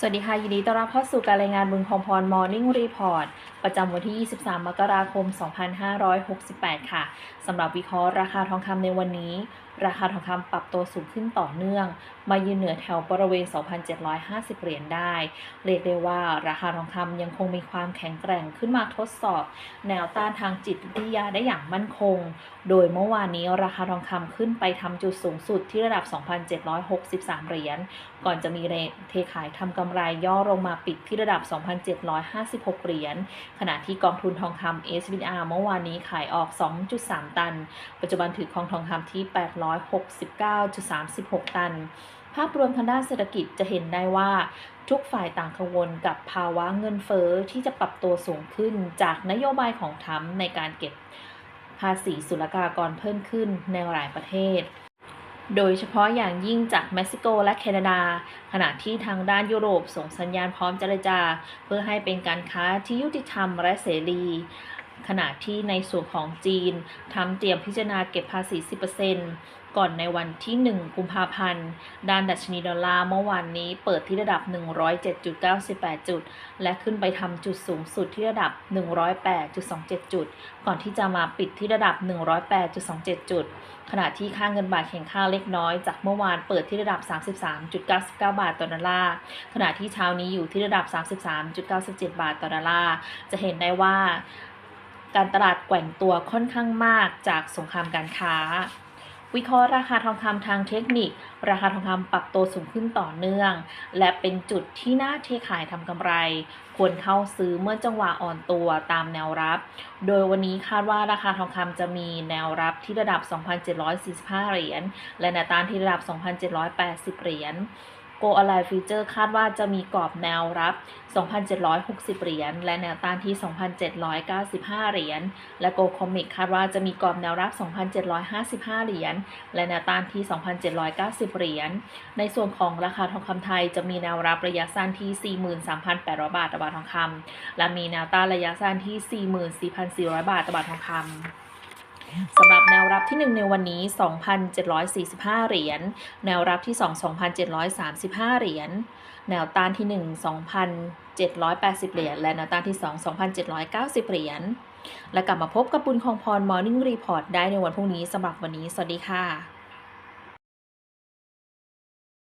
สวัสดีค่ะ ยินดีต้อนรับเข้าสู่การรายงานบุญคอมพร Morning Report ประจำวันที่ 23 มกราคม 2568 ค่ะ สำหรับวิเคราะห์ราคาทองคำในวันนี้ ราคาทองคำปรับตัวสูงขึ้นต่อเนื่อง มายืนเหนือแถวบริเวณ 2,750 เหรียญได้ เรียกได้ว่าราคาทองคำยังคงมีความแข็งแกร่งขึ้นมาทดสอบ แนวต้านทางจิตวิทยาได้อย่างมั่นคง โดยเมื่อวานนี้ราคาทองคำขึ้นไปทำจุดสูงสุดที่ระดับ 2,763 เหรียญ ก่อนจะมีเทขายทำกำไรย่อลงมาปิดที่ระดับ 2,756 เหรียญ ขณะที่กองทุนทองคำ SVR เมื่อวานนี้ขายออก 2.3 ตัน ปัจจุบันถือคองทองคำที่ 800 869.36 ตัน ภาพรวมทางด้านเศรษฐกิจจะเห็นได้ว่าทุกฝ่ายต่างกังวลกับภาวะเงินเฟอ้อที่จะปรับตัวสูงขึ้นจากนโยบายของทรัมป์ในการเก็บภาษีศุลกากรเพิ่มขึ้นในหลายประเทศ โดยเฉพาะอย่างยิ่งจากเม็กซิโกและแคนาดา ขณะที่ทางด้านยุโรปส่งสัญญาณพร้อมเจรจา เพื่อให้เป็นการค้าที่ยุติธรรมและเสรี ขณะที่ในส่วนของจีนทำเตรียมพิจารณาเก็บภาษี 10%ก่อนในวันที่ 1 กุมภาพันธ์ ด้านดัชนีดอลลาร์เมื่อวานนี้เปิดที่ระดับ 107.98 จุด และขึ้นไปทำจุดสูงสุดที่ระดับ 108.27 จุด ก่อนที่จะมาปิดที่ระดับ 108.27 จุด ขณะที่ค่าเงินบาทแข็งค่าเล็กน้อยจากเมื่อวานเปิดที่ระดับ 33.99 บาทต่อดอลลาร์ ขณะที่เช้านี้อยู่ที่ระดับ 33.97 บาทต่อดอลลาร์ จะเห็นได้ว่า การตลาดแกว่งตัวค่อนข้างมากจากสงครามการค้า วิเคราะห์ราคาทองคำทางเทคนิค ราคาทองคำปรับตัวสูงขึ้นต่อเนื่อง และเป็นจุดที่น่าเทขายทำกำไร ควรเข้าซื้อเมื่อจังหวะอ่อนตัวตามแนวรับ โดยวันนี้คาดว่าราคาทองคำจะมีแนวรับที่ระดับ 2,745 เหรียญ และแนวต้านที่ระดับ 2,780 เหรียญ Go Align Future คาดว่าจะมีกรอบแนวรับ 2,760 เหรียญ และแนวต้านที่ 2,795 เหรียญ และ Go Comic คาดว่าจะมีกรอบแนวรับ 2,755 เหรียญ และแนวต้านที่ 2,790 เหรียญ ในส่วนของราคาทองคำไทยจะมีแนวรับระยะสั้นที่ 43,800 บาทต่อบาททองคำและมีแนวต้านระยะสั้นที่ 44,400 บาทต่อบาททองคำ สำหรับแนวรับที่ 1 ในวันนี้ 2,745 เหรียญ แนวรับที่ 2 2,735 เหรียญ แนวต้านที่ 1 2,780 เหรียญ และแนวต้านที่ 2 2,790 เหรียญ และกลับมาพบกับบุญคองพร Morning Report ได้ในวันพรุ่งนี้สำหรับวันนี้ สวัสดีค่ะ